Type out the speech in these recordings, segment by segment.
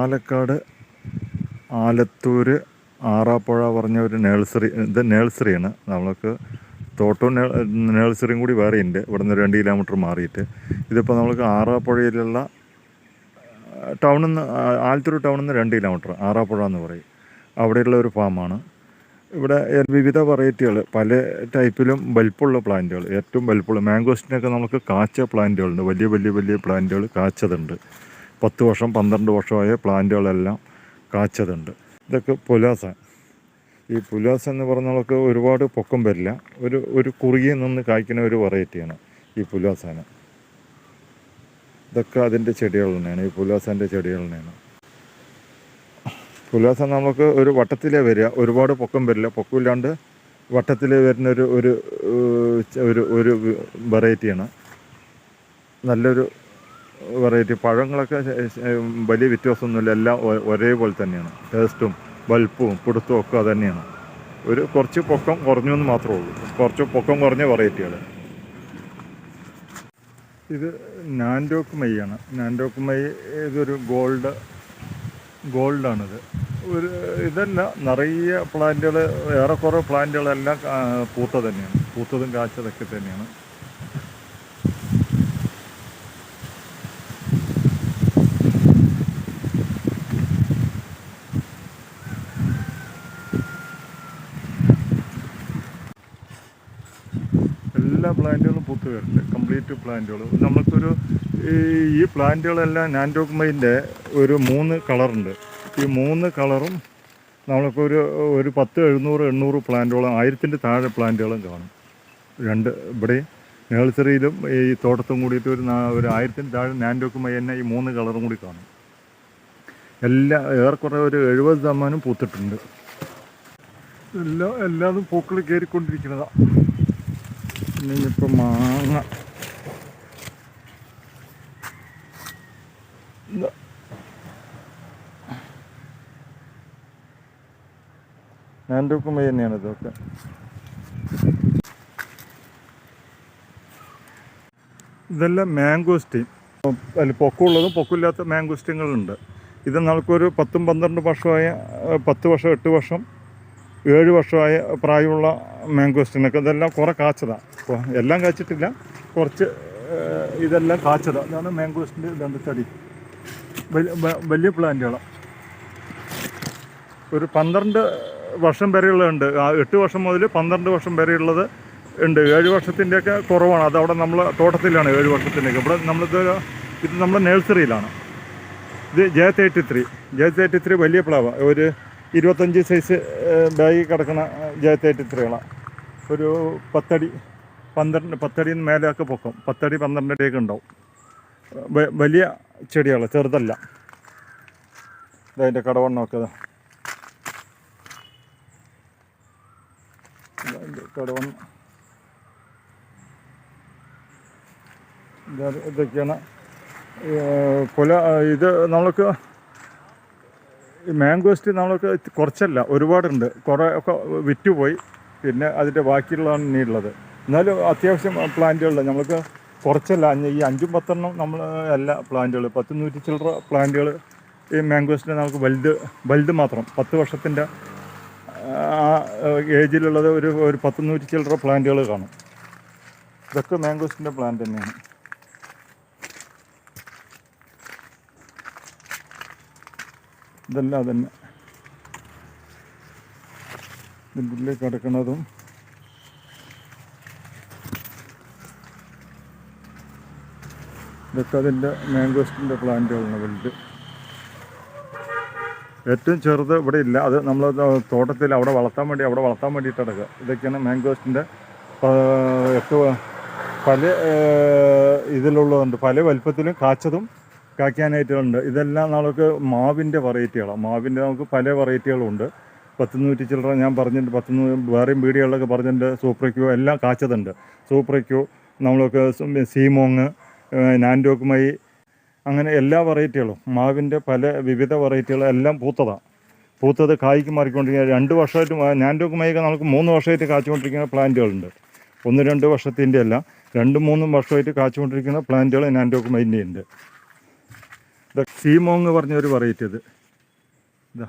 പാലക്കാട് ആലത്തൂർ ആറാപ്പുഴ പറഞ്ഞ ഒരു നേഴ്സറി ഇത് നേഴ്സറിയാണ്. നമ്മൾക്ക് തോട്ടവും നേഴ്സറിയും കൂടി വേറെ ഉണ്ട് ഇവിടെ നിന്ന് രണ്ട് കിലോമീറ്റർ മാറിയിട്ട്. ഇതിപ്പോൾ നമ്മൾക്ക് ആറാപ്പുഴയിലുള്ള ടൗണിൽ നിന്ന് ആലത്തൂർ ടൗണിൽ നിന്ന് രണ്ട് കിലോമീറ്റർ ആറാപ്പുഴ എന്ന് പറയും. അവിടെയുള്ള ഒരു ഫാമാണ്. ഇവിടെ വിവിധ വെറൈറ്റികൾ പല ടൈപ്പിലും വലിപ്പമുള്ള പ്ലാന്റുകൾ. ഏറ്റവും വലിപ്പമുള്ള മാംഗോസ്റ്റിനൊക്കെ നമുക്ക് കാച്ച പ്ലാന്റുകളുണ്ട്. വലിയ വലിയ വലിയ പ്ലാന്റുകൾ കാച്ചതുണ്ട്. പത്ത് വർഷം പന്ത്രണ്ട് വർഷമായ പ്ലാന്റുകളെല്ലാം കാച്ചതുണ്ട്. ഇതൊക്കെ പുലാസ. ഈ പുലാസ എന്ന് പറഞ്ഞാലൊക്കെ ഒരുപാട് പൊക്കം വരില്ല. ഒരു ഒരു കുറുകിയിൽ നിന്ന് കായ്ക്കുന്ന ഒരു വെറൈറ്റിയാണ് ഈ പുലാസാന ഇതൊക്കെ അതിന്റെ ചെടികൾ തന്നെയാണ്. ഈ പുലാസന്റെ ചെടികൾ തന്നെയാണ്. പുലാസ നമുക്ക് ഒരു വട്ടത്തിലേ വരിക. ഒരുപാട് പൊക്കം വരില്ല. പൊക്കമില്ലാണ്ട് വട്ടത്തിൽ വരുന്ന ഒരു ഒരു ഒരു വെറൈറ്റിയാണ്. നല്ലൊരു വെറൈറ്റി പഴങ്ങളൊക്കെ വലിയ വ്യത്യാസമൊന്നുമില്ല. എല്ലാം ഒരേപോലെ തന്നെയാണ്. ടേസ്റ്റും വലുപ്പവും പിടുത്തവും ഒക്കെ അത് തന്നെയാണ് ഒരു കുറച്ച് പൊക്കം കുറഞ്ഞു എന്ന് മാത്രമേ ഉള്ളൂ. കുറച്ച് പൊക്കം കുറഞ്ഞ വെറൈറ്റികൾ ഇത് നാൻഡോക്ക് മൈയാണ്. നാൻഡോക്ക് മൈ ഇതൊരു ഗോൾഡ് ഗോൾഡാണിത്. ഒരു ഇതല്ല നിറയെ പ്ലാന്റുകൾ ഏറെക്കുറെ പ്ലാന്റുകളെല്ലാം പൂത്ത തന്നെയാണ്. പൂത്തതും കാച്ചതൊക്കെ തന്നെയാണ് എല്ലാ പൂത്ത് കംപ്ലീറ്റ് പ്ലാന്റുകൾ നമുക്കൊരു ഈ പ്ലാന്റുകളെല്ലാം നാൻഡോക്മൈന്റെ ഒരു മൂന്ന് കളറുണ്ട് ഈ മൂന്ന് കളറും നമ്മളിപ്പോൾ ഒരു ഒരു പത്ത് എഴുന്നൂറ് എണ്ണൂറ് പ്ലാന്റുകളും ആയിരത്തിന്റെ താഴെ പ്ലാന്റുകളും കാണും. രണ്ട് ഇവിടെ നേഴ്സറിയിലും ഈ തോട്ടത്തും കൂടിയിട്ട് ഒരു ഒരു ആയിരത്തിന് താഴെ നാൻഡോക്കുമൈ തന്നെ ഈ മൂന്ന് കളറും കൂടി കാണും. എല്ലാ ഏറെക്കുറെ ഒരു എഴുപത് ശതമാനം പൂത്തിട്ടുണ്ട്. എല്ലാം എല്ലാതും പൂക്കൾ കയറിക്കൊണ്ടിരിക്കുന്നതാണ് ഇനിയിപ്പോൾ മാങ്ങ ഞാൻ എടുക്കുമ്പോൾ തന്നെയാണ് ഇതൊക്കെ ഇതെല്ലാം മാംഗോസ്റ്റീൻ അതിൽ പൊക്കമുള്ളതും പൊക്കമില്ലാത്ത മാംഗോസ്റ്റീനുകളുണ്ട് ഇത് നമുക്കൊരു പത്തും പന്ത്രണ്ട് വർഷമായ പത്ത് വർഷം എട്ട് വർഷം ഏഴ് വർഷമായ പ്രായമുള്ള മാംഗോസ്റ്റീനൊക്കെ ഇതെല്ലാം കുറേ കാച്ചതാണ്. എല്ലാം കാച്ചിട്ടില്ല. കുറച്ച് ഇതെല്ലാം കാച്ചതാണ് ഇതാണ് മാംഗോസ്റ്റിന്റെ രണ്ട് തടി. വലിയ പ്ലാന്റുകളാണ് ഒരു പന്ത്രണ്ട് വർഷം വരെയുള്ളതുണ്ട് ആ എട്ട് വർഷം മുതൽ പന്ത്രണ്ട് വർഷം വരെയുള്ളത് ഉണ്ട്. ഏഴ് വർഷത്തിന്റെയൊക്കെ കുറവാണ്. അതവിടെ നമ്മൾ തോട്ടത്തിലാണ് ഏഴ് വർഷത്തിന്റെയൊക്കെ. ഇവിടെ നമ്മളിത് ഇത് നമ്മുടെ നേഴ്സറിയിലാണ് ഇത് J thirty three J thirty three വലിയ പ്ലാവ് ഒരു ഇരുപത്തഞ്ച് സൈസ് ബാഗിൽ കിടക്കുന്ന ജെ തേർട്ടി ത്രീകളാണ് ഒരു പത്തടി പന്ത്രണ്ട് പത്തടിന്ന് മേലെയൊക്കെ പൊക്കും. പത്തടി പന്ത്രണ്ട് അടിയൊക്കെ ഉണ്ടാവും വലിയ ചെടികൾ ചെറുതല്ല. ഇതിന്റെ കടവണ്ണമൊക്കെ കടവണ്ണം. ഇത് ഇതൊക്കെയാണ്. പുല ഇത് നമ്മൾക്ക് മാംഗോസ്റ്റ് നമ്മൾക്ക് കുറച്ചല്ല ഒരുപാടുണ്ട്. കുറേ ഒക്കെ വിറ്റുപോയി. പിന്നെ അതിന്റെ ബാക്കിയുള്ളതാണ് ഇനിയുള്ളത്. എന്നാലും അത്യാവശ്യം പ്ലാന്റുകളിൽ നമ്മൾക്ക് കുറച്ചല്ല ഈ അഞ്ചും പത്തെണ്ണം നമ്മൾ എല്ലാ പ്ലാന്റുകൾ പത്ത് നൂറ്റി ചില്ലറ പ്ലാന്റുകൾ ഈ മാംഗോസിന്റെ നമുക്ക് വലുത് വലുത് മാത്രം. പത്ത് വർഷത്തിന്റെ ആ ഏജിലുള്ളത് ഒരു ഒരു പത്ത് നൂറ്റി ചില്ലറ പ്ലാന്റുകൾ കാണും. ഇതൊക്കെ മാംഗോസിന്റെ പ്ലാന്റ് തന്നെയാണ്. ഇതെല്ലാം തന്നെ ഇതിന്റെ ഉള്ളിൽ കിടക്കുന്നതും ഇതൊക്കെ അതിന്റെ മാംഗോസ്റ്റിന്റെ പ്ലാന്റുകളാണ് വലുത്. ഏറ്റവും ചെറുത് ഇവിടെ ഇല്ല. അത് നമ്മൾ തോട്ടത്തിൽ അവിടെ വളർത്താൻ വേണ്ടി അവിടെ വളർത്താൻ വേണ്ടിയിട്ട് എടുക്കുക ഇതൊക്കെയാണ് മാംഗോസ്റ്റിന്റെ എട്ട് വ- പല ഇതിലുള്ളതുണ്ട്. പല വലുപ്പത്തിലും കാച്ചതും കായ്ക്കാനായിട്ടുണ്ട് ഇതെല്ലാം നമുക്ക് മാവിന്റെ വെറൈറ്റികളാണ് മാവിന്റെ നമുക്ക് പല വെറൈറ്റികളുണ്ട് പത്ത് നൂറ്റി ചില്ലറ ഞാൻ പറഞ്ഞിട്ടുണ്ട്. പത്ത് വേറെയും വീടുകളിലൊക്കെ പറഞ്ഞിട്ടുണ്ട്. സൂപ്രയ്ക്കോ എല്ലാം കാച്ചതുണ്ട്. സൂപ്രയ്ക്കോ നമ്മൾക്ക് സീമോങ് നാൻഡോക്കുമൈ അങ്ങനെ എല്ലാ വെറൈറ്റികളും മാവിന്റെ പല വിവിധ വെറൈറ്റികളും എല്ലാം പൂത്തതാണ് പൂത്തത് കായ്ക്ക് മാറിക്കൊണ്ടിരിക്കുക രണ്ട് വർഷമായിട്ട് നാൻഡോക്കുമൈയൊക്കെ നമുക്ക് മൂന്ന് വർഷമായിട്ട് കാച്ചുകൊണ്ടിരിക്കുന്ന പ്ലാന്റുകളുണ്ട്. ഒന്ന് രണ്ട് വർഷത്തിന്റെ അല്ല രണ്ടും മൂന്നും വർഷമായിട്ട് കാച്ചുകൊണ്ടിരിക്കുന്ന പ്ലാന്റുകൾ നാൻഡോക്കുമൈന്റെ ഉണ്ട് ഇത് സീമോങ് പറഞ്ഞ ഒരു വെറൈറ്റി ഇത് ഇതാ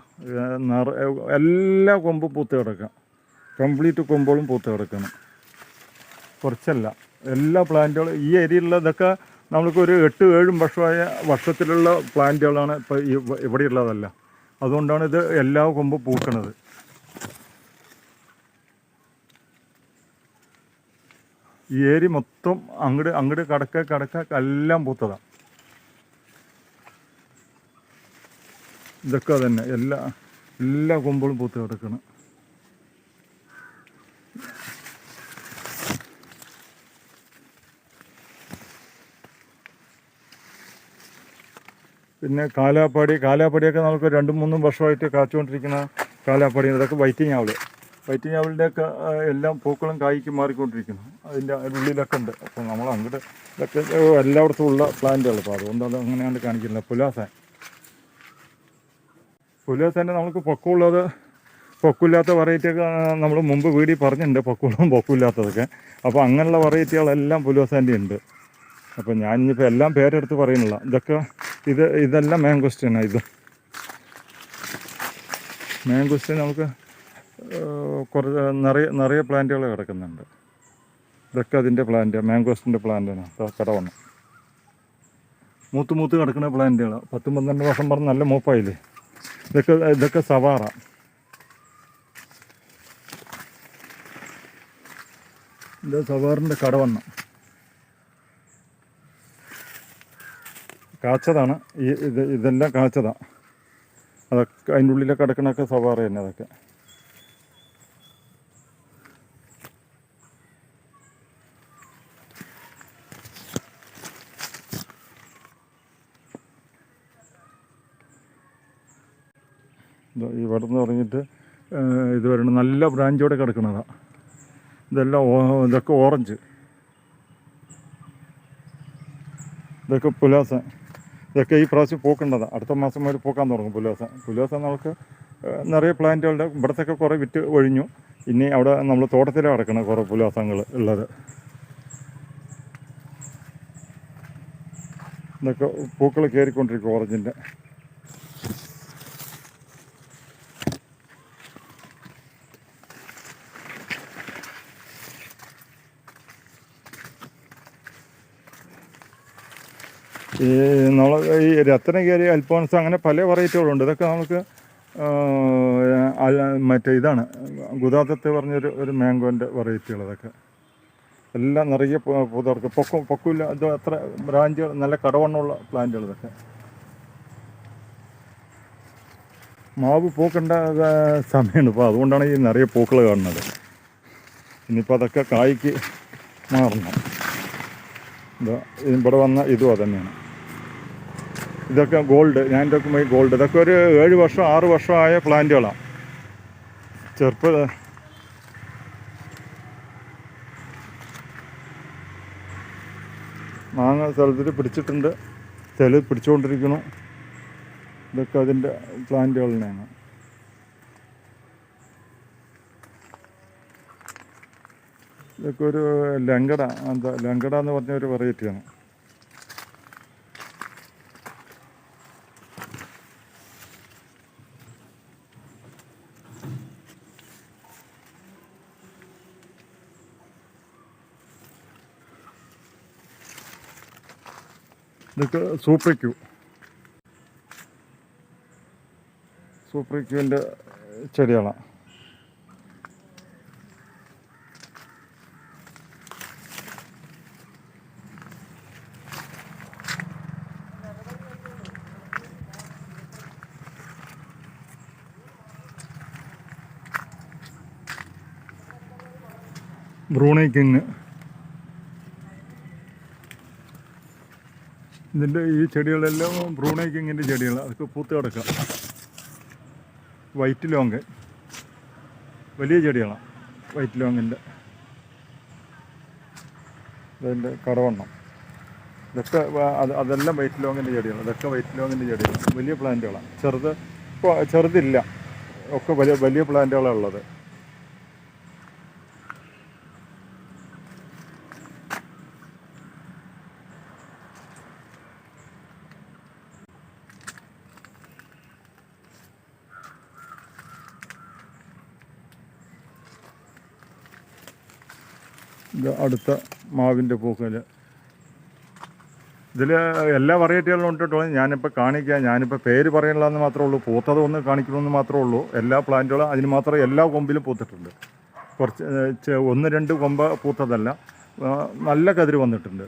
നിറ എല്ലാ കൊമ്പും പൂത്ത് കിടക്കാം. കംപ്ലീറ്റ് കൊമ്പുകളും പൂത്ത് കിടക്കണം. കുറച്ചല്ല. എല്ലാ പ്ലാന്റുകളും ഈ ഏരിയയിലുള്ളതൊക്കെ ഒരു എട്ട് ഏഴും വർഷമായ വർഷത്തിലുള്ള പ്ലാന്റുകളാണ് ഇപ്പോൾ ഈ ഇവിടെയുള്ളതല്ല. അതുകൊണ്ടാണ് ഇത് എല്ലാ കൊമ്പ് പൂക്കണത്. ഈ ഏരി മൊത്തം അങ്ങോട്ട് അങ്ങോട്ട് കടക്ക കടക്ക എല്ലാം പൂത്തതാണ് ഇതൊക്കെ തന്നെ എല്ലാ എല്ലാ കൊമ്പുകളും പൂത്ത് കിടക്കണം. പിന്നെ കാലാപ്പാടി കാലാപ്പാടിയൊക്കെ നമുക്ക് രണ്ടും മൂന്നും വർഷമായിട്ട് കാച്ചുകൊണ്ടിരിക്കുന്ന കാലാപ്പാടി അതൊക്കെ വൈറ്റിംഗ് ആവൽ ഒക്കെ എല്ലാം പൂക്കളും കായ്ക്ക് മാറിക്കൊണ്ടിരിക്കുന്നു. അതിന്റെ ഉള്ളിലൊക്കെ ഉണ്ട്. അപ്പോൾ നമ്മൾ അങ്ങോട്ട് ഇതൊക്കെ എല്ലായിടത്തും ഉള്ള പ്ലാന്റുകൾ. അപ്പോൾ അതുകൊണ്ട് അത് അങ്ങനെയാണ് കാണിക്കുന്നത് പുലാസാൻ. പുലാസാന്റെ നമുക്ക് പൊക്കമുള്ളത് പൊക്കമില്ലാത്ത വെറൈറ്റിയൊക്കെ നമ്മൾ മുമ്പ് വീടി പറഞ്ഞിട്ടുണ്ട്. പൊക്കമുള്ളതും പൊക്കില്ലാത്തതൊക്കെ. അപ്പോൾ അങ്ങനെയുള്ള വെറൈറ്റികളെല്ലാം പുലുവസാന്റെ ഉണ്ട് അപ്പോൾ ഞാൻ ഇനിയിപ്പോൾ എല്ലാം പേരെടുത്ത് പറയുന്നില്ല. ഇതൊക്കെ ഇത് ഇതെല്ലാം മാംഗോസ്റ്റീനാണ് ഇത്. മാംഗോസ്റ്റീൻ നമുക്ക് കുറച്ച് നിറയെ നിറയെ പ്ലാന്റുകൾ കിടക്കുന്നുണ്ട്. ഇതൊക്കെ അതിന്റെ പ്ലാന്റ് മാംഗോസ്റ്റിന്റെ പ്ലാന്റാണ് കടവണ്ണം മൂത്ത് മൂത്ത് കിടക്കുന്ന പ്ലാന്റുകളാണ് പത്തും പന്ത്രണ്ട് വർഷം പറഞ്ഞ് നല്ല മൂപ്പായില്ലേ? ഇതൊക്കെ ഇതൊക്കെ സവാറ. ഇത് സവാറിന്റെ കടവണ്ണം കാച്ചതാണ്. ഈ ഇത് ഇതെല്ലാം കാച്ചതാണ് അതൊക്കെ അതിന്റെ ഉള്ളിലൊക്കെ കിടക്കണൊക്കെ സവാറ തന്നെ അതൊക്കെ. ഇവിടെ നിന്ന് തുടങ്ങിയിട്ട് ഇത് വരണം നല്ല ബ്രാഞ്ചോടെ കിടക്കുന്നതാണ് ഇതെല്ലാം ഇതൊക്കെ ഓറഞ്ച്. ഇതൊക്കെ പുലാസ. ഇതൊക്കെ ഈ പ്രാവശ്യം പൂക്കേണ്ടതാണ് അടുത്ത മാസം വരെ പൂക്കാൻ തുടങ്ങും പുലാസ പുലാസ നമുക്ക് നിറയെ പ്ലാന്റുകളുടെ ഇവിടത്തൊക്കെ കുറേ വിറ്റ് ഒഴിഞ്ഞു. ഇനി അവിടെ നമ്മൾ തോട്ടത്തിൽ കിടക്കണം കുറേ പുലിവാസങ്ങൾ ഉള്ളത്. ഇതൊക്കെ പൂക്കൾ കയറിക്കൊണ്ടിരിക്കും ഓറഞ്ചിന്റെ. ഈ നമ്മൾ ഈ രത്നഗിരി അൽഫോൺസ് അങ്ങനെ പല വെറൈറ്റികളുണ്ട്. ഇതൊക്കെ നമുക്ക് മറ്റേ ഇതാണ്. ഗുദാത്തത്ത് പറഞ്ഞൊരു ഒരു മാംഗോന്റെ വെറൈറ്റികൾ ഇതൊക്കെ. എല്ലാം നിറയെ പുതർക്ക് പൊക്കം പൊക്കില്ല ഇത് അത്ര ബ്രാഞ്ചുകൾ നല്ല കടവണ്ണമുള്ള പ്ലാന്റുകൾ ഇതൊക്കെ. മാവ് പൂക്കേണ്ട സമയമാണ് ഇപ്പോൾ അതുകൊണ്ടാണ് ഈ നിറയെ പൂക്കൾ കാണുന്നത്. ഇനിയിപ്പോൾ അതൊക്കെ കായ്ക്ക് മാറണം. ഇവിടെ വന്ന ഇതും അതന്നെയാണ്. ഇതൊക്കെ ഗോൾഡ് ഞാൻ ഇതൊക്കെ ഗോൾഡ് ഇതൊക്കെ ഒരു ഏഴ് വർഷം ആറ് വർഷമായ പ്ലാന്റുകളാണ് ചെറുപ്പ മാങ്ങ സ്ഥലത്തിൽ പിടിച്ചിട്ടുണ്ട്. ചില പിടിച്ചുകൊണ്ടിരിക്കണു ഇതൊക്കെ അതിന്റെ പ്ലാന്റുകൾ തന്നെയാണ് ഇതൊക്കെ ഒരു ലങ്കട എന്താ ലങ്കട എന്ന് പറഞ്ഞ ഒരു വെറൈറ്റിയാണ് ഇതൊക്കെ സൂപ്പർ ക്യൂ. സൂപ്പർ ക്യൂവിന്റെ ചെടികളാണ് ബ്രൂണൈ ഇതിന്റെ ഈ ചെടികളെല്ലാം ബ്രൂണൈ കിങ്ങിന്റെ ചെടികളാണ് അതൊക്കെ പൂത്ത് കിടക്കാം. വൈറ്റ് ലോങ് വലിയ ചെടികളാണ് വൈറ്റ് ലോങ്ങിന്റെ ഇതിന്റെ കടവണ്ണം ഇതൊക്കെ അത് അതെല്ലാം വൈറ്റ് ലോങ്ങിന്റെ ചെടികളാണ് ഇതൊക്കെ വൈറ്റ് ലോങ്ങിന്റെ ചെടികളാണ് വലിയ പ്ലാന്റുകളാണ് ചെറുത് ഇപ്പോൾ ചെറുതില്ല. ഒക്കെ വലിയ വലിയ പ്ലാന്റുകളാണ് ഉള്ളത്. അടുത്ത മാവിന്റെ പൂക്കൽ ഇതിൽ എല്ലാ വെറൈറ്റികളും ഉണ്ട് കേട്ടോ. ഞാനിപ്പോൾ കാണിക്കുക ഞാനിപ്പോൾ പേര് പറയണില്ലെന്ന് മാത്രമേ ഉള്ളൂ. പൂത്തത് ഒന്ന് കാണിക്കണമെന്ന് മാത്രമേ ഉള്ളൂ. എല്ലാ പ്ലാന്റുകളും അതിന് മാത്രം എല്ലാ കൊമ്പിലും പൂത്തിട്ടുണ്ട്. കുറച്ച് ഒന്ന് രണ്ട് കൊമ്പ് പൂത്തതല്ല. നല്ല കതിര് വന്നിട്ടുണ്ട്.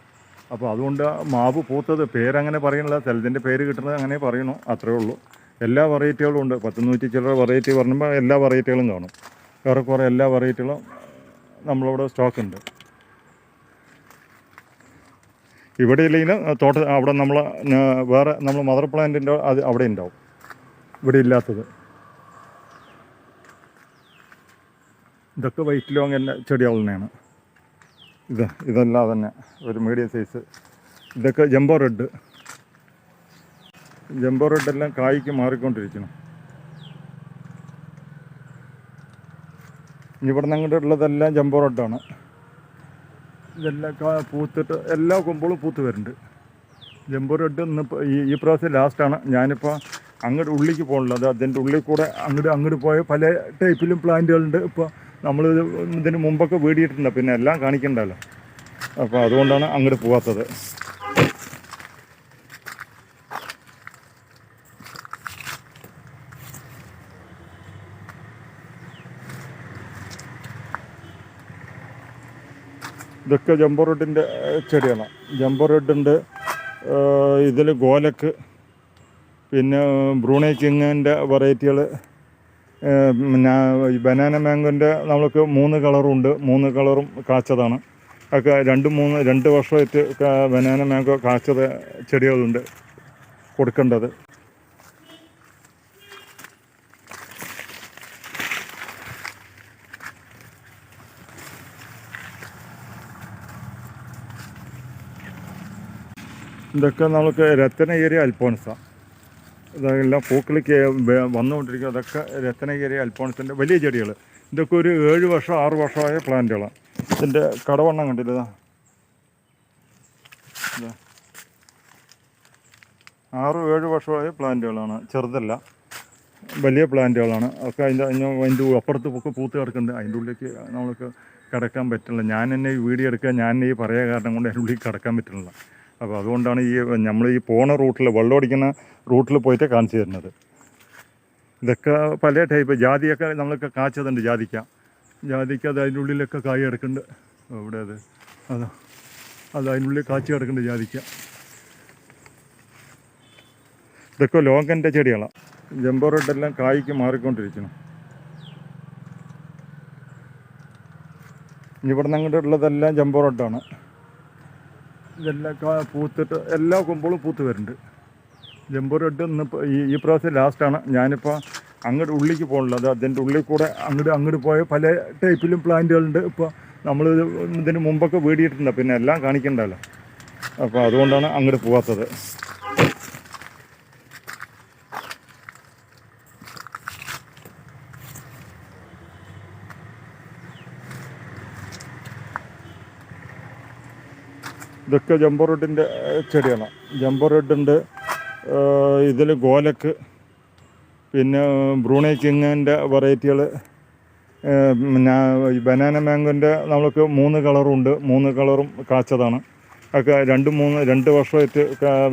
അപ്പോൾ അതുകൊണ്ട് മാവ് പൂത്തത് പേരങ്ങനെ പറയണില്ല. ചിലതിന്റെ പേര് കിട്ടുന്നത് അങ്ങനെ പറയണു. അത്രേ ഉള്ളൂ. എല്ലാ വെറൈറ്റികളും ഉണ്ട്. പത്ത് നൂറ്റി ചില്ലറ വെറൈറ്റി പറയുമ്പോൾ എല്ലാ വെറൈറ്റികളും കാണും. ഏറെക്കുറെ എല്ലാ വെറൈറ്റികളും നമ്മളിവിടെ സ്റ്റോക്ക് ഉണ്ട്. ഇവിടെ ഇല്ലെങ്കിൽ തോട്ട അവിടെ നമ്മൾ വേറെ നമ്മൾ മദർ പ്ലാന്റിന്റെ അത് അവിടെ ഉണ്ടാവും ഇവിടെ ഇല്ലാത്തത്. ഇതൊക്കെ വൈറ്റ് ലോങ് എല്ലാ ചെടികൾ തന്നെയാണ് ഇത് ഇതെല്ലാം തന്നെ ഒരു മീഡിയം സൈസ് ഇതൊക്കെ ജംബോ റെഡ് ജംബോ റെഡ് എല്ലാം കായ്ക്ക് മാറിക്കൊണ്ടിരിക്കണം. ഇനി ഇവിടെ നിന്ന് അങ്ങോട്ട് ഉള്ളതെല്ലാം ജംബോ റെഡാണ് ഇതെല്ലാം പൂത്തിട്ട് എല്ലാ കൊമ്പുകളും പൂത്ത് വരുന്നുണ്ട്. ജംബോ റെഡ് ഇന്നിപ്പോൾ ഈ ഈ പ്രാവശ്യം ലാസ്റ്റാണ് ഞാനിപ്പോൾ അങ്ങോട്ട് ഉള്ളിലേക്ക് അത് അതിന്റെ ഉള്ളിൽ കൂടെ അങ്ങോട്ട് അങ്ങോട്ട് പോയ പല ടൈപ്പിലും പ്ലാന്റുകളുണ്ട്. ഇപ്പോൾ നമ്മൾ ഇതിന് മുമ്പൊക്കെ വീടിയിട്ടുണ്ട്. പിന്നെ എല്ലാം കാണിക്കണ്ടല്ലോ. അപ്പോൾ അതുകൊണ്ടാണ് അങ്ങോട്ട് പോകാത്തത് ഇതൊക്കെ ജംബോ റെഡിന്റെ ചെടിയാണ് ജംബോ റെഡുണ്ട് ഇതിൽ ഗോലക്ക് പിന്നെ ബ്രൂണൈ കിങ്ങിന്റെ വെറൈറ്റികൾ ബനാന മാംഗോന്റെ നമ്മൾക്ക് മൂന്ന് കളറുണ്ട് മൂന്ന് കളറും കാച്ചതാണ്. ഒക്കെ രണ്ട് മൂന്ന് രണ്ട് വർഷമായിട്ട് ബനാന മാംഗോ കാച്ചത് ചെടികളുണ്ട് കൊടുക്കേണ്ടത്. ഇതൊക്കെ നമുക്ക് രത്നഗിരി അൽഫോൺസ. ഇതെല്ലാം പൂക്കളിക്ക് വ- വന്നുകൊണ്ടിരിക്കുക അതൊക്കെ രത്നഗിരി അൽഫോൺസിന്റെ വലിയ ചെടികൾ. ഇതൊക്കെ ഒരു ഏഴ് വർഷം ആറ് വർഷമായ പ്ലാന്റുകളാണ്. ഇതിന്റെ കടവണ്ണം കണ്ടില്ല ഇതാ. ഇതാ. ആറ് ഏഴ് വർഷമായ പ്ലാന്റുകളാണ്. ചെറുതല്ല. വലിയ പ്ലാന്റുകളാണ്. ഒക്കെ അതിന്റെ അതിന്റെ അപ്പുറത്ത് പൊക്കെ പൂത്ത് കിടക്കുന്നുണ്ട്. അതിന്റെ ഉള്ളിലേക്ക് നമ്മൾക്ക് കിടക്കാൻ പറ്റില്ല ഞാൻ എന്നെ ഈ വീഡിയോ എടുക്കുക ഞാൻ ഈ പറയുക കാരണം കൊണ്ട് അതിന്റെ ഉള്ളിൽ കിടക്കാൻ പറ്റുന്നില്ല. അപ്പോൾ അതുകൊണ്ടാണ് ഈ നമ്മൾ ഈ പോണ റൂട്ടിൽ വെള്ളം അടിക്കുന്ന റൂട്ടിൽ പോയിട്ട് കാണിച്ചു തരുന്നത്. ഇതൊക്കെ പല ടൈപ്പ് ജാതിയൊക്കെ നമ്മളൊക്കെ കാച്ചതുണ്ട് ജാതിക്ക. ജാതിക്ക അത് അതിന്റെ ഉള്ളിലൊക്കെ കായ് കിടക്കുന്നുണ്ട്. ഇവിടെ അത് അതാ അത് അതിന്റെ ഉള്ളിൽ കാച്ചി കിടക്കുന്നുണ്ട് ജാതിക്ക. ഇതൊക്കെ ലോങ്കന്റെ ചെടികളാണ് ജംബോ കായ്ക്ക് മാറിക്കൊണ്ടിരിക്കണം ഇനി ഇവിടെ നിന്ന് അങ്ങോട്ട് ഉള്ളതെല്ലാം ജംബോ ഇതെല്ലാം പൂത്തിട്ട് എല്ലാ കൊമ്പുകളും പൂത്ത് വരുന്നുണ്ട്. ജംബോ റെഡ് ഇന്നിപ്പോൾ ഈ ഈ പ്രാവശ്യം ലാസ്റ്റാണ് ഞാനിപ്പോൾ അങ്ങോട്ട് ഉള്ളിലേക്ക് പോകണില്ല അത് അതിന്റെ ഉള്ളിൽ കൂടെ അങ്ങോട്ട് അങ്ങോട്ട് പോയ പല ടൈപ്പിലും പ്ലാന്റുകളുണ്ട് ഇപ്പോൾ നമ്മൾ ഇതിന് മുമ്പൊക്കെ വീടിയിട്ടുണ്ട് പിന്നെ എല്ലാം കാണിക്കണ്ടല്ലോ. അപ്പോൾ അതുകൊണ്ടാണ് അങ്ങോട്ട് പോകാത്തത് ഇതൊക്കെ ജംബോ റെഡിന്റെ ചെടിയാണ്. ജംബോ റെഡുണ്ട്. ഇതിൽ ഗോലക്ക് പിന്നെ ബ്രൂണൈ കിങ്ങിന്റെ വെറൈറ്റികൾ പിന്നെ ബനാന മാങ്കോന്റെ നമ്മൾക്ക് മൂന്ന് കളറുണ്ട്. മൂന്ന് കളറും കാച്ചതാണ്. ഒക്കെ രണ്ട് മൂന്ന് രണ്ട് വർഷമായിട്ട്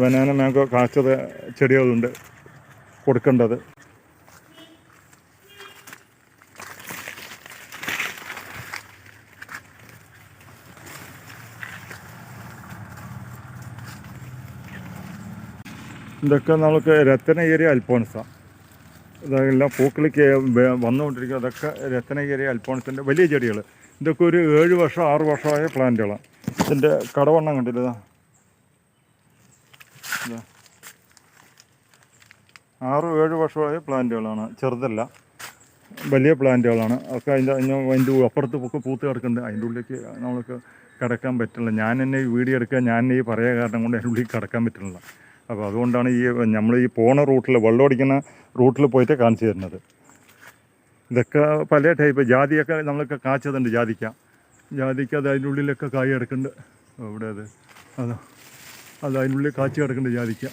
ബനാന മാങ്കോ കാച്ചത് ചെടികളുണ്ട് കൊടുക്കേണ്ടത്. ഇതൊക്കെ നമുക്ക് രത്നഗിരി അൽഫോൺസ. ഇതെല്ലാം പൂക്കളിക്ക് വന്നുകൊണ്ടിരിക്കുക അതൊക്കെ രത്നഗിരി അൽഫോൺസിന്റെ വലിയ ചെടികൾ. ഇതൊക്കെ ഒരു ഏഴ് വർഷം ആറ് വർഷമായ പ്ലാന്റുകളാണ് ഇതിന്റെ കടവണ്ണം കണ്ടില്ല. ആറ് ഏഴ് വർഷമായ പ്ലാന്റുകളാണ്. ചെറുതല്ല വലിയ പ്ലാന്റുകളാണ്. ഒക്കെ അതിന്റെ അതിന്റെ അപ്പുറത്ത് പൊക്ക് പൂത്ത് കിടക്കുന്നുണ്ട്. അതിന്റെ ഉള്ളിലേക്ക് നമ്മൾക്ക് കിടക്കാൻ പറ്റില്ല. ഞാൻ എന്നെ വീഡിയോ എടുക്കുക ഞാൻ ഈ പറയുക കാരണം കൊണ്ട് അതിന്റെ ഉള്ളിൽ കിടക്കാൻ പറ്റുന്നില്ല. അപ്പോൾ അതുകൊണ്ടാണ് ഈ നമ്മൾ ഈ പോണ റൂട്ടിൽ വെള്ളം അടിക്കുന്ന റൂട്ടിൽ പോയിട്ട് കാണിച്ചു തരുന്നത്. ഇതൊക്കെ പല ടൈപ്പ് ജാതിയൊക്കെ നമ്മളൊക്കെ കാച്ചതുണ്ട് ജാതിക്ക. ജാതിക്ക അത് അതിന്റെ ഉള്ളിലൊക്കെ കായ് കിടക്കുന്നുണ്ട്. അവിടെ അത് അതാ അത് അതിന്റെ ഉള്ളിൽ കാച്ചി കിടക്കുന്നുണ്ട് ജാതിക്ക.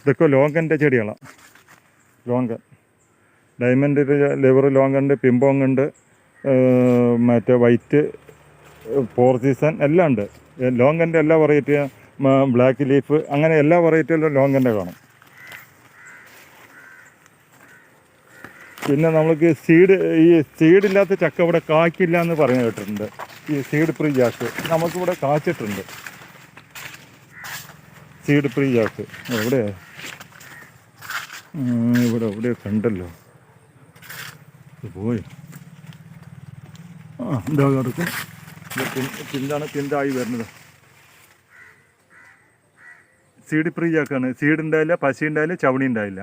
ഇതൊക്കെ ലോങ്കന്റെ ചെടികളാണ് ലോങ്കൻ ഡയമണ്ട് ലിവർ ലോങ്കുണ്ട് പിമ്പോങ്ങുണ്ട് മറ്റേ വൈറ്റ് ഫോർ സീസൺ എല്ലാം ഉണ്ട്. ലോങ്കന്റെ എല്ലാ വെറൈറ്റി ബ്ലാക്ക് ലീഫ് അങ്ങനെ എല്ലാ വെറൈറ്റിയിലും ലോങ്കന്റെ കാണും. പിന്നെ നമ്മൾക്ക് സീഡ് ഈ സീഡില്ലാത്ത ചക്ക ഇവിടെ കായ്ക്കില്ല എന്ന് പറഞ്ഞു കേട്ടിട്ടുണ്ട്. ഈ സീഡ് ഫ്രീ ജാക്ക് നമുക്കിവിടെ കാച്ചിട്ടുണ്ട്. സീഡ് ഫ്രീ ജാക്ക് എവിടെ? ഇവിടെ എവിടെ കണ്ടല്ലോ. പോയി. ആ എന്താ കിടക്കും. പിന്താണ് പിന്തായി വരുന്നത്. സീഡ് ഫ്രീ ചാക്കാണ് സീഡ് ഉണ്ടായില്ല പശി ഉണ്ടായില്ല ചവണി ഉണ്ടായില്ല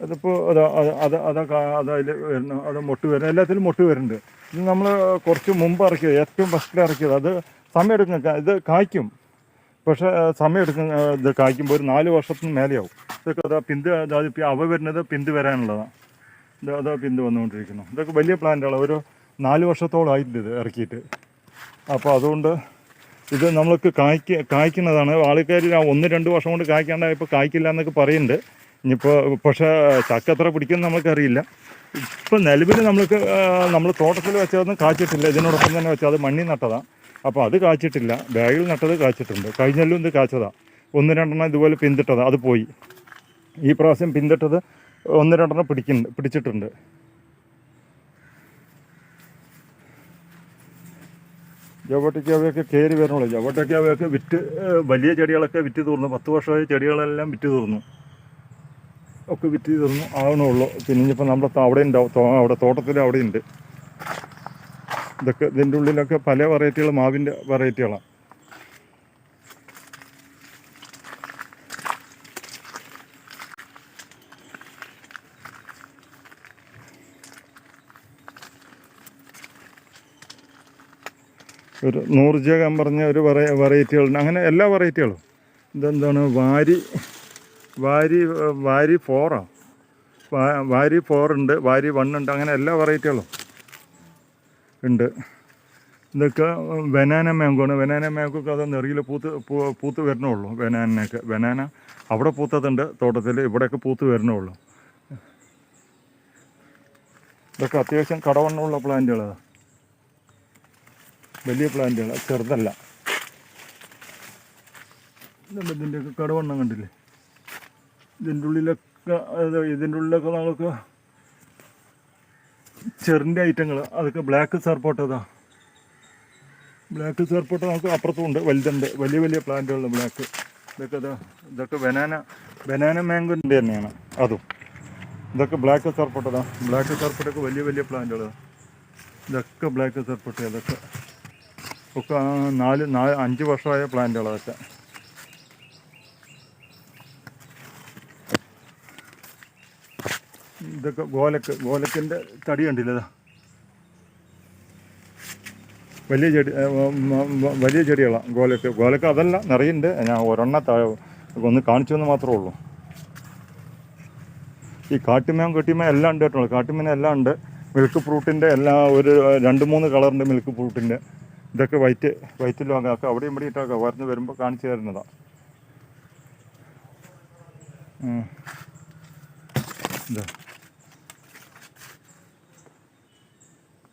അതിപ്പോൾ അത് അത് അത് അതൊക്കെ അതതിൽ വരുന്ന അത് മൊട്ട് വരുന്നത് എല്ലാത്തിലും മൊട്ട് വരുന്നുണ്ട്. ഇത് നമ്മൾ കുറച്ച് മുമ്പ് ഇറക്കിയത് ഏറ്റവും ഫസ്റ്റിൽ ഇറക്കിയത് അത് സമയം എടുക്കും. ഇത് കായ്ക്കും. പക്ഷേ സമയമെടുക്കും ഇത് കായ്ക്കുമ്പോൾ ഒരു നാല് വർഷത്തിന് മേലെയാവും. ഇതൊക്കെ അതാ പിന്ത് അതായത് അവ വരുന്നത് പിന്ത് വരാനുള്ളതാണ് അതാ പിന്ത് വന്നുകൊണ്ടിരിക്കുന്നു. ഇതൊക്കെ വലിയ പ്ലാന്റാണ് ഒരു നാല് വർഷത്തോളം ആയിട്ടുണ്ട് ഇത് ഇറക്കിയിട്ട്. അപ്പോൾ അതുകൊണ്ട് ഇത് നമ്മൾക്ക് കായ്ക്ക് കായ്ക്കുന്നതാണ്. ആൾക്കാർ ഒന്ന് രണ്ട് വർഷം കൊണ്ട് കായ്ക്കാണ്ടായപ്പോൾ കായ്ക്കില്ല എന്നൊക്കെ പറയുന്നുണ്ട് ഇനിയിപ്പോൾ പക്ഷേ ചക്ക എത്ര പിടിക്കുമെന്ന് നമുക്കറിയില്ല ഇപ്പം നിലവിൽ നമ്മൾക്ക് നമ്മൾ തോട്ടത്തിൽ വെച്ചതൊന്നും കാച്ചിട്ടില്ല. ഇതിനോടൊപ്പം തന്നെ വെച്ചാൽ അത് മണ്ണിൽ നട്ടതാണ് അപ്പോൾ അത് കാച്ചിട്ടില്ല. ബാഗിൽ നട്ടത് കാച്ചിട്ടുണ്ട്. കഴിഞ്ഞല്ലും ഇത് കാച്ചതാണ് ഒന്ന് രണ്ടെണ്ണം ഇതുപോലെ പിന്തിട്ടതാണ് അത് പോയി. ഈ പ്രാവശ്യം പിന്തിട്ടത് ഒന്ന് രണ്ടെണ്ണം പിടിക്കുന്നുണ്ട് പിടിച്ചിട്ടുണ്ട്. ജവട്ടയ്ക്ക് അവയൊക്കെ കയറി വരണുള്ളൂ. ജവട്ടയ്ക്ക് അവയൊക്കെ വിറ്റ് വലിയ ചെടികളൊക്കെ വിറ്റ് തീർന്നു. പത്ത് വർഷമായ ചെടികളെല്ലാം വിറ്റ് തീർന്നു. ഒക്കെ വിറ്റ് തീർന്നു. ആവണുള്ളൂ. പിന്നെ ഇനിയിപ്പോൾ നമ്മുടെ അവിടെ ഉണ്ടാവും അവിടെ തോട്ടത്തിൽ അവിടെ ഉണ്ട് ഇതൊക്കെ ഇതിന്റെ ഉള്ളിലൊക്കെ പല വെറൈറ്റികൾ മാവിന്റെ വെറൈറ്റികളാണ് ഒരു നൂറ് ജഗം പറഞ്ഞ ഒരു വെറൈ വെറൈറ്റികളുണ്ട് അങ്ങനെ എല്ലാ വെറൈറ്റികളും ഇതെന്താണ്? വാരി വാരി വാരി ഫോറാ വാ- വാരി ഫോറുണ്ട് വാരി വൺ ഉണ്ട് അങ്ങനെ എല്ലാ വെറൈറ്റികളും ഉണ്ട്. ഇതൊക്കെ ബനാന മാങ്കോ ആണ്. ബനാന മാങ്കോക്ക് അത് നെറിയിൽ പൂത്ത് പൂത്ത് വരണുള്ളൂ ബനാനൊക്കെ ബനാന അവിടെ പൂത്തതുണ്ട് തോട്ടത്തിൽ ഇവിടെയൊക്കെ പൂത്ത് വരണുള്ളൂ ഇതൊക്കെ അത്യാവശ്യം കടവണ്ണമുള്ള പ്ലാന്റുകളാണ് വലിയ പ്ലാന്റുകൾ ചെറുതല്ല. ഇതുണ്ട് ഇതിന്റെയൊക്കെ കടവണ്ണം കണ്ടില്ലേ? ഇതിന്റെ ഉള്ളിലൊക്കെ ഇതിന്റെ ഉള്ളിലൊക്കെ നമുക്ക് ചെറിന്റെ ഐറ്റങ്ങൾ അതൊക്കെ ബ്ലാക്ക് സർപ്പോട്ടതാ ബ്ലാക്ക് സർപ്പോട്ട നമുക്ക് അപ്പുറത്തും ഉണ്ട് വലുതുണ്ട് വലിയ വലിയ പ്ലാന്റുകളുണ്ട് ബ്ലാക്ക്. ഇതൊക്കെ അതാ ഇതൊക്കെ ബനാന ബനാന മാംഗോന്റെ തന്നെയാണ് അതും. ഇതൊക്കെ ബ്ലാക്ക് സർപ്പോട്ടതാ ബ്ലാക്ക് സർപ്പോട്ടൊക്കെ വലിയ വലിയ പ്ലാന്റുകൾ ഇതൊക്കെ ബ്ലാക്ക് സർപ്പോട്ട് അതൊക്കെ ഒക്കെ നാല് നാല് അഞ്ച് വർഷമായ പ്ലാന്റുകളൊക്കെ. ഇതൊക്കെ ഗോലക്ക് ഗോലക്കിന്റെ തടി കണ്ടില്ലതാ വലിയ ചെടി വലിയ ചെടികളാണ് ഗോലക്ക്. ഗോലക്ക് അതല്ല നിറയുണ്ട്. ഞാൻ ഒരെണ്ണ ഒന്ന് കാണിച്ചു എന്ന് മാത്രമേ ഉള്ളൂ. ഈ കാട്ടുമേം കെട്ടിമേം എല്ലാം ഉണ്ട് കേട്ടോ. കാട്ടുമീൻ എല്ലാം ഉണ്ട്. മിൽക്ക് ഫ്രൂട്ടിന്റെ എല്ലാ ഒരു രണ്ട് മൂന്ന് കളറുണ്ട് മിൽക്ക് ഫ്രൂട്ടിന്റെ ഇതൊക്കെ വൈറ്റ് വൈറ്റിലും ഒക്കെ അവിടെയും ഇവിടെ ഇട്ടൊക്കെ വരഞ്ഞ് വരുമ്പോൾ കാണിച്ചു തരുന്നതാണ്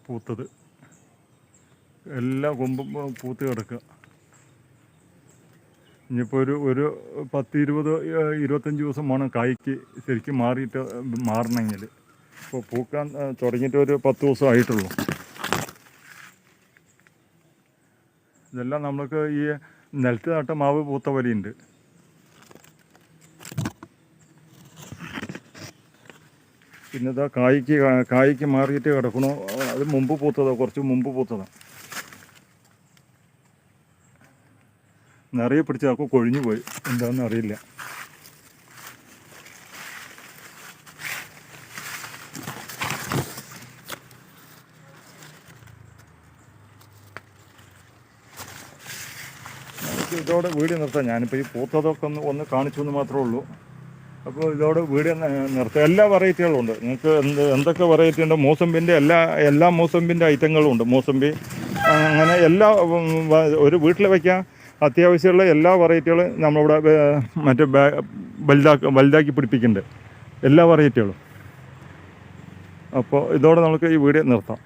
പൂത്തത്. എല്ലാ കൊമ്പും പൂത്ത് കിടക്കുക. ഇനിയിപ്പോൾ ഒരു ഒരു പത്ത് ഇരുപത് ഇരുപത്തഞ്ച് ദിവസം വേണം കായ്ക്ക് ശരിക്കും മാറിയിട്ട് മാറണമെങ്കിൽ ഇപ്പോൾ പൂക്കാൻ തുടങ്ങിയിട്ട് ഒരു പത്ത് ദിവസം ആയിട്ടുള്ളൂ. ഇതെല്ലാം നമ്മൾക്ക് ഈ നിലത്ത് നട്ട മാവ് പൂത്ത പോലെയുണ്ട് പിന്നെ ഇതാ കായ്ക്ക് കായ്ക്ക് മാറിയിട്ട് കിടക്കണു. അത് മുമ്പ് പൂത്തതാ കുറച്ച് മുമ്പ് പൂത്തതാ. നിറയെ പിടിച്ചതൊക്കെ കൊഴിഞ്ഞു പോയി. എന്താണെന്ന് അറിയില്ല നമുക്ക് ഇതോടെ വീഡിയോ നിർത്താം. ഞാനിപ്പോൾ ഈ പൂത്തതൊക്കെ ഒന്ന് ഒന്ന് കാണിച്ചു എന്ന് മാത്രമേ ഉള്ളൂ. അപ്പോൾ ഇതോടെ വീട് നിർത്താം. എല്ലാ വെറൈറ്റികളും ഉണ്ട്. നിങ്ങൾക്ക് എന്ത് എന്തൊക്കെ വെറൈറ്റി ഉണ്ട്? മൂസമ്പിന്റെ എല്ലാ എല്ലാ മൂസമ്പിന്റെ ഐറ്റങ്ങളും ഉണ്ട്. മൂസമ്പി അങ്ങനെ എല്ലാ ഒരു വീട്ടിൽ വയ്ക്കാൻ അത്യാവശ്യമുള്ള എല്ലാ വെറൈറ്റികളും നമ്മളിവിടെ മറ്റേ വലുതാക്കി വലുതാക്കി പിടിപ്പിക്കുന്നുണ്ട്. എല്ലാ വെറൈറ്റികളും അപ്പോൾ ഇതോടെ നമുക്ക് ഈ വീഡിയോ നിർത്താം.